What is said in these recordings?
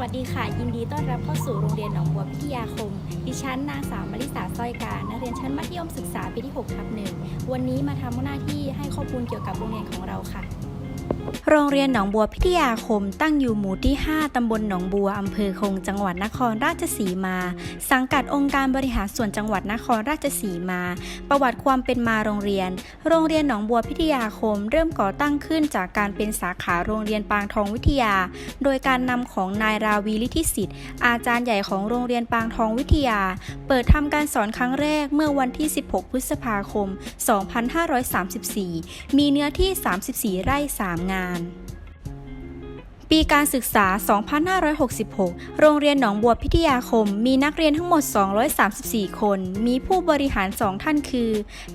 วัสดีค่ะ ยินดีต้อนรับเข้าสู่โรงเรียนหนองบัวพิทยาคม ดิฉันนางสาวมาริสาสร้อยการนักเรียนชั้นมัธยมศึกษาปีที่6ทับหนึ่งวันนี้มาทำหน้าที่ให้ข้อมูลเกี่ยวกับโรงเรียนของเราค่ะ โรงเรียนหนองบัวพิทยาคมตั้งอยู่หมู่ที่ 5 ตำบลหนองบัว อำเภอคง จังหวัดนครราชสีมา สังกัดองค์การบริหารส่วนจังหวัดนครราชสีมา ประวัติความเป็นมาโรงเรียน โรงเรียนหนองบัวพิทยาคม เริ่มก่อตั้งขึ้นจากการเป็นสาขาโรงเรียนปางทองวิทยา โดยการนำของนายราวีลิธิสิทธิ์ อาจารย์ใหญ่ของโรงเรียนปางทองวิทยา เปิดทำการสอนครั้งแรกเมื่อวันที่ 16 พฤษภาคม 2534 มีเนื้อที่ 34 ไร่ 3 งานปีการศึกษา 2566 โรงเรียนหนองบัวพิทยาคม มีนักเรียนทั้งหมด 234 คน มีผู้บริหาร 2 ท่านคือ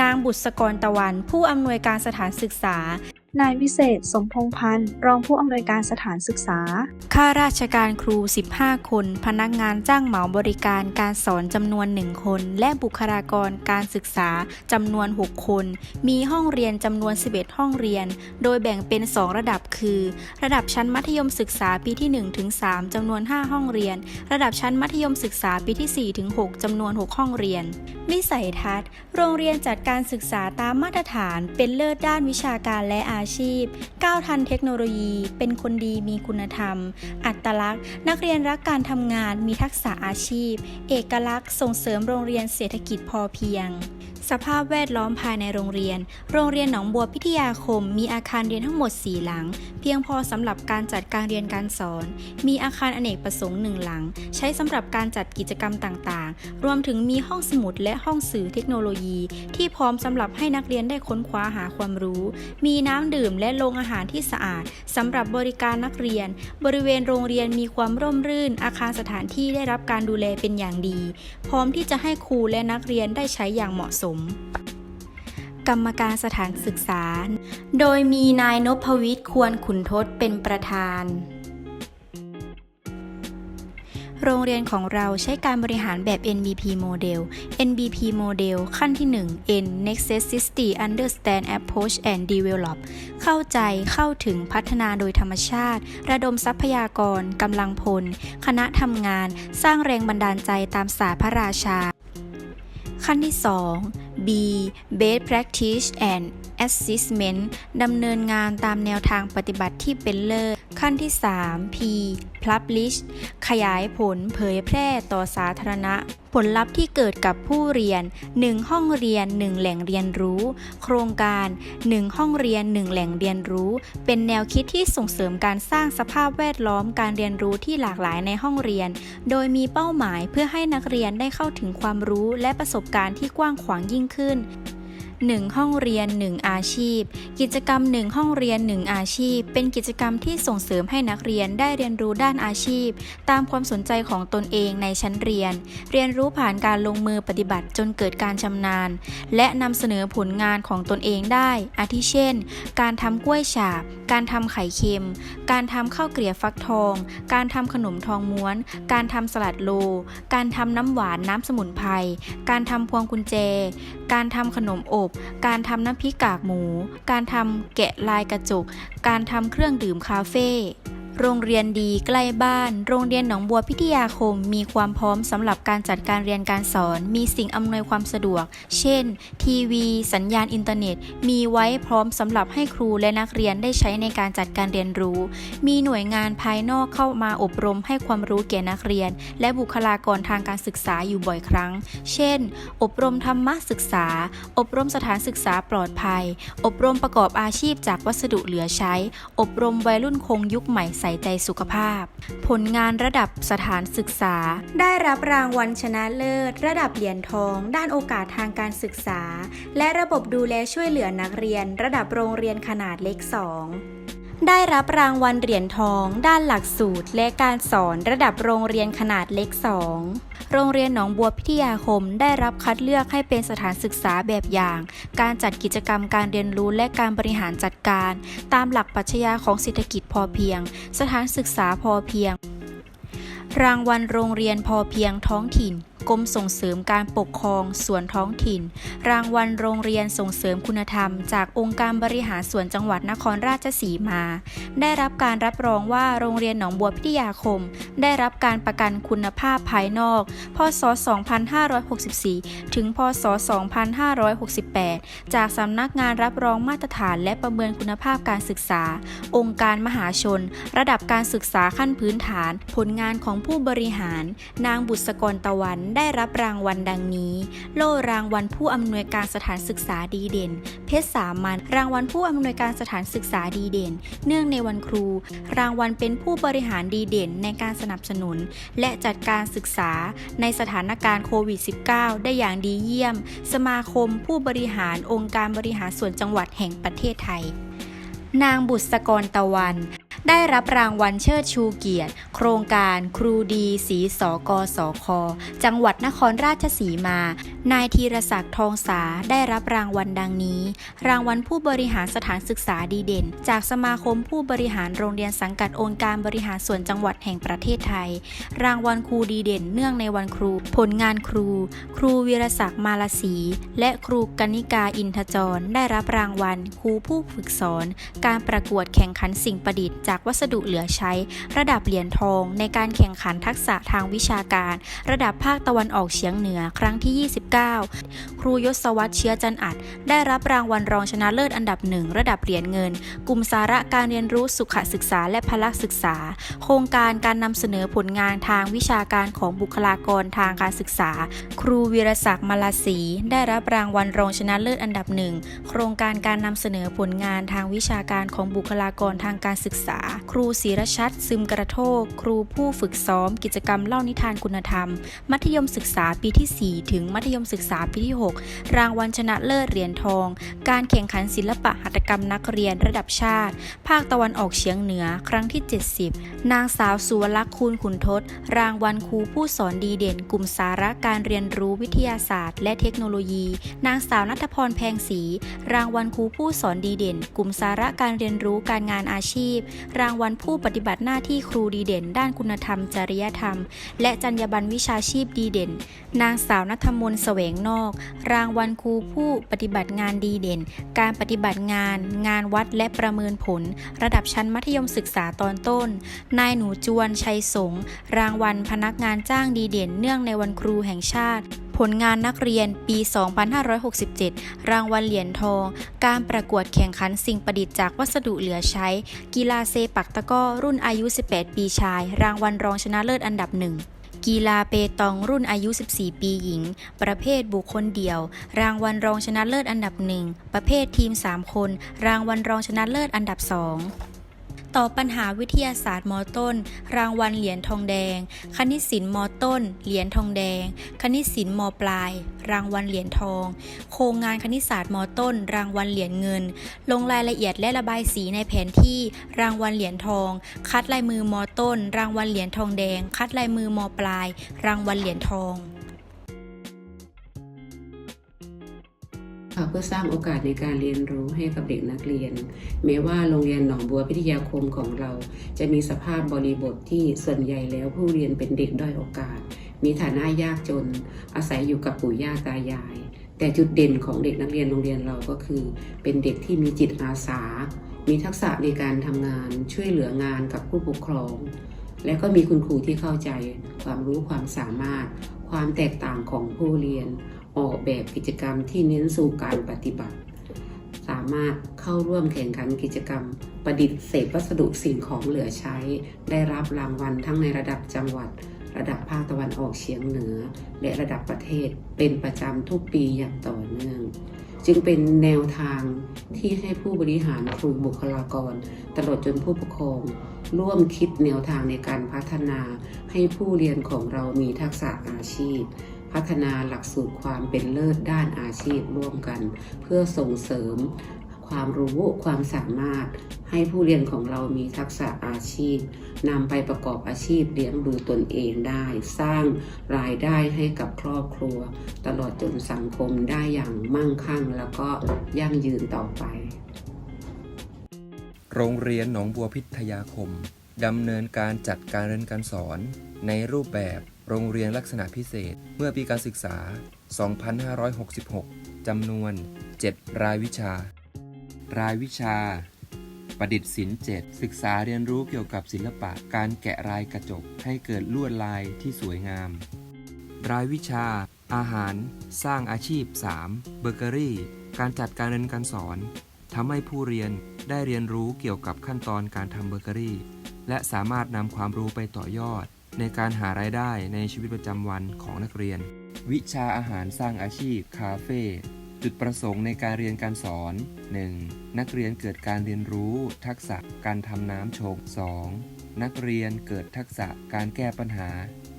นางบุษกรตะวัน ผู้อำนวยการสถานศึกษา นายวิเศษ สมพงษ์พันธ์ รองผู้อำนวยการสถานศึกษา ข้าราชการครู 15 คน พนักงานจ้างเหมาบริการการสอนจำนวน 1 คน และบุคลากรการศึกษาจำนวน 6 คน มีห้องเรียนจำนวน 11 ห้องเรียน โดยแบ่งเป็น 2 ระดับคือ ระดับชั้นมัธยมศึกษาปีที่1ถึง3จำนวน 5 ห้องเรียน ระดับชั้นมัธยมศึกษาปีที่4ถึง6จำนวน 6 ห้องเรียน วิสัยทัศน์ โรงเรียนจัดการศึกษาตามมาตรฐาน เป็นเลิศด้านวิชาการและอาชีพ ก้าวทันเทคโนโลยี เป็นคนดีมีคุณธรรม อัตลักษณ์ นักเรียนรักการทำงานมีทักษะอาชีพ เอกลักษณ์ ส่งเสริมโรงเรียนเศรษฐกิจพอเพียง สภาพแวดล้อมภายในโรงเรียน โรงเรียนหนองบัวพิทยาคม มีอาคารเรียนทั้งหมด 4 หลัง เพียงพอสำหรับการจัดการเรียนการสอน มีอาคารอเนกประสงค์หนึ่งหลัง ใช้สำหรับการจัดกิจกรรมต่างๆ รวมถึงมีห้องสมุดและห้องสื่อเทคโนโลยี ที่พร้อมสำหรับให้นักเรียนได้ค้นคว้าหาความรู้ มีน้ำดื่มและโรงอาหารที่สะอาดสำหรับบริการนักเรียน บริเวณโรงเรียนมีความร่มรื่น อาคารสถานที่ได้รับการดูแลเป็นอย่างดี พร้อมที่จะให้ครูและนักเรียนได้ใช้อย่างเหมาะสมกรรมการสถานศึกษา โดยมีนายนพวิทย์ควรขุนทศเป็นประธาน โรงเรียนของเราใช้การบริหารแบบ NBP Model NBP Model ขั้นที่ 1 N Necessity Understand Approach and Develop เข้าใจเข้าถึงพัฒนาโดยธรรมชาติ ระดมทรัพยากรกำลังพล คณะทำงาน สร้างแรงบันดาลใจตามศาสตร์พระราชา ขั้นที่ 2 B Best Practice and Assessment ดำเนินงานตามแนวทางปฏิบัติที่เป็นเลิศ ขั้นที่ 3 P Publish ขยายผลเผยแพร่ต่อสาธารณะ ผลลัพธ์ที่เกิดกับผู้เรียน 1 ห้องเรียน 1 แหล่งเรียนรู้ โครงการ 1 ห้องเรียน 1 แหล่งเรียนรู้ เป็นแนวคิดที่ส่งเสริมการสร้างสภาพแวดล้อมการเรียนรู้ที่หลากหลายในห้องเรียน โดยมีเป้าหมายเพื่อให้นักเรียนได้เข้าถึงความรู้และประสบการณ์ที่กว้างขวางยิ่งขึ้น 1 ห้องเรียน 1 อาชีพ กิจกรรม 1 ห้องเรียน 1 อาชีพ เป็นกิจกรรมที่ส่งเสริมให้นักเรียนได้เรียนรู้ด้านอาชีพ ตามความสนใจของตนเองในชั้นเรียน เรียนรู้ผ่านการลงมือปฏิบัติจนเกิดการชำนาญ และนำเสนอผลงานของตนเองได้ อาทิเช่น การทำกล้วยฉาบ การทำไข่เค็ม การทำข้าวเกลียบฟักทอง การทำขนมทองม้วน การทำสลัดโล การทำน้ำหวานน้ำสมุนไพร การทำพวงกุญแจ การทำขนมอบการทำน้ำพริกกากหมู การทำแกะลายกระจก การทำเครื่องดื่มคาเฟ่ โรงเรียนดีใกล้บ้าน โรงเรียนหนองบัวพิทยาคม มีความพร้อมสำหรับการจัดการเรียนการสอน มีสิ่งอำนวยความสะดวก เช่น ทีวี สัญญาณอินเทอร์เน็ต มีไว้พร้อมสำหรับให้ครูและนักเรียนได้ใช้ในการจัดการเรียนรู้ มีหน่วยงานภายนอกเข้ามาอบรมให้ความรู้แก่นักเรียน และบุคลากรทางการศึกษาอยู่บ่อยครั้ง เช่น อบรมธรรมศึกษา อบรมสถานศึกษาปลอดภัย อบรมประกอบอาชีพจากวัสดุเหลือใช้ อบรมวัยรุ่นคงยุคใหม่ใส่ใจสุขภาพ ผลงานระดับสถานศึกษา ได้รับรางวัลชนะเลิศ ระดับเหรียญทอง ด้านโอกาสทางการศึกษา และระบบดูแลช่วยเหลือนักเรียน ระดับโรงเรียนขนาดเล็ก 2ได้รับรางวัลเหรียญทอง ด้านหลักสูตร และการสอนระดับโรงเรียนขนาดเล็ก 2 โรงเรียนหนองบัวพิทยาคมได้รับคัดเลือกให้เป็นสถานศึกษาแบบอย่าง การจัดกิจกรรมการเรียนรู้และการบริหารจัดการ ตามหลักปรัชญาของเศรษฐกิจพอเพียง สถานศึกษาพอเพียง รางวัลโรงเรียนพอเพียงท้องถิ่น กรมส่งเสริมการปกครอง ส่วนท้องถิ่น รางวัลโรงเรียนส่งเสริมคุณธรรม จากองค์การบริหารส่วนจังหวัดนครราชสีมา ได้รับการรับรองว่าโรงเรียนหนองบัวพิทยาคม ได้รับการประกันคุณภาพภายนอก พศ 2564 ถึง พศ 2568 จากสำนักงานรับรองมาตรฐานและประเมินคุณภาพการศึกษา องค์การมหาชน ระดับการศึกษาขั้นพื้นฐาน ผลงานของผู้บริหาร นางบุษกรตะวันได้รับรางวัลดังนี้ โล่รางวัลผู้อำนวยการสถานศึกษาดีเด่น เพชรสามัญรางวัลผู้อำนวยการสถานศึกษาดีเด่น เนื่องในวันครู รางวัลเป็นผู้บริหารดีเด่นในการสนับสนุน และจัดการศึกษาในสถานการณ์โควิด -19 ได้อย่างดีเยี่ยม สมาคมผู้บริหารองค์การบริหารส่วนจังหวัดแห่งประเทศไทย นางบุษกรตะวัน ได้รับรางวัลเชิดชูเกียรติ โครงการครูดีสีสกสค จังหวัดนครราชสีมา นายธีรศักดิ์ทองสาได้รับรางวัลดังนี้ รางวัลผู้บริหารสถานศึกษาดีเด่น จากสมาคมผู้บริหารโรงเรียนสังกัดองค์การบริหารส่วนจังหวัดแห่งประเทศไทย รางวัลครูดีเด่นเนื่องในวันครู ผลงานครู ครูวีรศักดิ์มาลาศีและครูกนิกาอินทจร ได้รับรางวัลครูผู้ฝึกสอน การประกวดแข่งขันสิ่งประดิษฐ์จากวัสดุเหลือใช้ ระดับเหรียญทอง ในการแข่งขันทักษะทางวิชาการ ระดับภาคตะวันออกเฉียงเหนือครั้งที่ 29 ครูยศวัตรเชื้อจันอัด ได้รับรางวัลรองชนะเลิศอันดับหนึ่งระดับเหรียญเงิน กลุ่มสาระการเรียนรู้สุขศึกษาและพละศึกษา โครงการการนำเสนอผลงานทางวิชาการของบุคลากรทางการศึกษา ครูวีรศักดิ์มาลาศีได้รับรางวัลรองชนะเลิศอันดับหนึ่งโครงการการนำเสนอผลงานทางวิชาการของบุคลากรทางการศึกษาครูศิรชัดซึมกระโทก ครูผู้ฝึกซ้อม กิจกรรมเล่านิทานคุณธรรม มัธยมศึกษาปีที่ 4 ถึงมัธยมศึกษาปีที่ 6 รางวัลชนะเลิศเหรียญทอง การแข่งขันศิลปะหัตถกรรมนักเรียนระดับชาติ ภาคตะวันออกเฉียงเหนือ ครั้งที่ 70 นางสาวสุวลักษณ์คูณขุนทศ รางวัลครูผู้สอนดีเด่น กลุ่มสาระการเรียนรู้วิทยาศาสตร์ และเทคโนโลยี นางสาวนัทพรแพงศรีรางวัลครูผู้สอนดีเด่น กลุ่มสาระการเรียนรู้การงานอาชีพรางวัลผู้ปฏิบัติหน้าที่ครูดีเด่น ด้านคุณธรรม จริยธรรม และจรรยาบรรณวิชาชีพดีเด่น นางสาวนัทมนต์แสวงนอก รางวัลครูผู้ปฏิบัติงานดีเด่น การปฏิบัติงาน งานวัดและประเมินผล ระดับชั้นมัธยมศึกษาตอนต้น นายหนูจวนชัยสง รางวัลพนักงานจ้างดีเด่น เนื่องในวันครูแห่งชาติ ผลงานนักเรียนปี 2567 รางวัลเหรียญทอง การประกวดแข่งขันสิ่งประดิษฐ์จากวัสดุเหลือใช้ กีฬาเซปักตะก้อรุ่นอายุ 18 ปีชาย รางวัลรองชนะเลิศอันดับหนึ่งกีฬาเปตองรุ่นอายุ 14 ปีหญิง ประเภทบุคคลเดี่ยว รางวัลรองชนะเลิศอันดับหนึ่งประเภททีม 3 คน รางวัลรองชนะเลิศอันดับ2 ต่อปัญหาวิทยาศาสตร์มต้น รางวัลเหรียญทองแดง คณิตศิลป์มต้น เหรียญทองแดง คณิตศิลป์มปลาย รางวัลเหรียญทอง โครงงานคณิตศาสตร์มต้น รางวัลเหรียญเงิน ลงรายละเอียดและระบายสีในแผนที่ รางวัลเหรียญทอง คัดลายมือมต้น รางวัลเหรียญทองแดง คัดลายมือมปลาย รางวัลเหรียญทอง เพื่อสร้างโอกาสในการเรียนรู้ให้กับเด็กนักเรียน แม้ว่าโรงเรียนหนองบัวพิทยาคมของเรา จะมีสภาพบริบทที่ส่วนใหญ่แล้วผู้เรียนเป็นเด็กด้อยโอกาส มีฐานะยากจน อาศัยอยู่กับปู่ย่าตายาย แต่จุดเด่นของเด็กนักเรียนโรงเรียนเราก็คือ เป็นเด็กที่มีจิตอาสา มีทักษะในการทำงาน ช่วยเหลืองานกับผู้ปกครอง และก็มีคุณครูที่เข้าใจความรู้ความสามารถ ความแตกต่างของผู้เรียน ออกแบบกิจกรรมที่เน้นสู่การปฏิบัติ สามารถเข้าร่วมแข่งขันกิจกรรม ประดิษฐ์เศษวัสดุสิ่งของเหลือใช้ ได้รับรางวัลทั้งในระดับจังหวัด ระดับภาคตะวันออกเฉียงเหนือ และระดับประเทศเป็นประจำทุกปีอย่างต่อเนื่อง จึงเป็นแนวทางที่ให้ผู้บริหารครูบุคลากร ตลอดจนผู้ปกครองร่วมคิดแนวทางในการพัฒนาให้ผู้เรียนของเรามีทักษะอาชีพ พัฒนาหลักสูตรความเป็นเลิศด้านอาชีพร่วมกัน เพื่อส่งเสริมความรู้ความสามารถ ให้ผู้เรียนของเรามีทักษะอาชีพนำไปประกอบอาชีพเลี้ยงดูตนเองได้ สร้างรายได้ให้กับครอบครัว ตลอดจนสังคมได้อย่างมั่งคั่ง แล้วก็ยั่งยืนต่อไป โรงเรียนหนองบัวพิทยาคมดำเนินการจัดการเรียนการสอนในรูปแบบ โรงเรียนลักษณะพิเศษ เมื่อปีการศึกษา 2566 จำนวน 7 รายวิชา รายวิชา ประดิษฐ์ศิลป์7ศึกษาเรียนรู้เกี่ยวกับศิลปะการแกะลายกระจกให้เกิดลวดลายที่สวยงาม รายวิชา อาหาร สร้างอาชีพ 3. เบเกอรี่ การจัดการเรียนการสอนทำให้ผู้เรียนได้เรียนรู้เกี่ยวกับขั้นตอนการทำเบเกอรี่ และสามารถนำความรู้ไปต่อยอด ในการหารายได้ในชีวิตประจำวันของนักเรียน วิชาอาหารสร้างอาชีพ คาเฟ่จุดประสงค์ในการเรียนการสอน 1. นักเรียนเกิดการเรียนรู้ ทักษะการทำน้ำชง 2. นักเรียนเกิดทักษะการแก้ปัญหา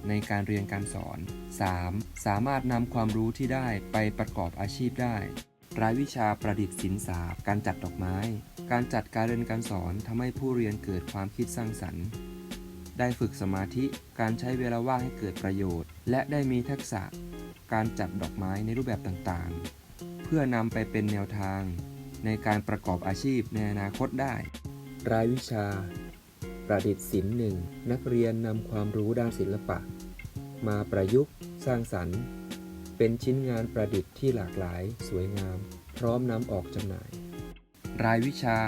ในการเรียนการสอน 3. สามารถนำความรู้ที่ได้ไปประกอบอาชีพได้รายวิชาประดิษฐ์ศิลป์ศาสตร์การจัดดอกไม้ การจัดการเรียนการสอนทำให้ผู้เรียนเกิดความคิดสร้างสรรค์ ได้ฝึกสมาธิการใช้เวลาว่างให้เกิดประโยชน์ และได้มีทักษะการจัดดอกไม้ในรูปแบบต่างๆ เพื่อนำไปเป็นแนวทาง ในการประกอบอาชีพในอนาคตได้ รายวิชา ประดิษฐ์ศิลป์หนึ่งนักเรียนนำความรู้ด้านศิลปะ มาประยุกต์ สร้างสรรค์ เป็นชิ้นงานประดิษฐ์ที่หลากหลาย สวยงาม พร้อมนำออกจำหน่าย รายวิชา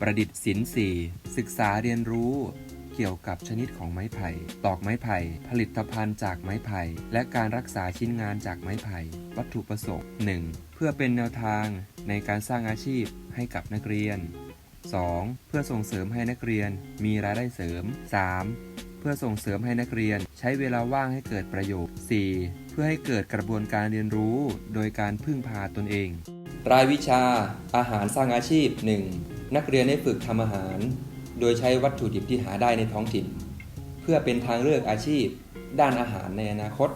ประดิษฐ์ศิลป์สี่ศึกษาเรียนรู้ เกี่ยวกับชนิดของไม้ไผ่ ตอกไม้ไผ่ ผลิตภัณฑ์จากไม้ไผ่ และการรักษาชิ้นงานจากไม้ไผ่ วัตถุประสงค์ 1. เพื่อเป็นแนวทางในการสร้างอาชีพให้กับนักเรียน 2. เพื่อส่งเสริมให้นักเรียนมีรายได้เสริม 3. เพื่อส่งเสริมให้นักเรียนใช้เวลาว่างให้เกิดประโยชน์ 4. เพื่อให้เกิดกระบวนการเรียนรู้โดยการพึ่งพาตนเอง รายวิชา อาหารสร้างอาชีพ 1. นักเรียนได้ฝึกทำอาหาร โดยใช้วัตถุดิบที่หาได้ในท้องถิ่น เพื่อเป็นทางเลือกอาชีพ ด้านอาหารในอนาคต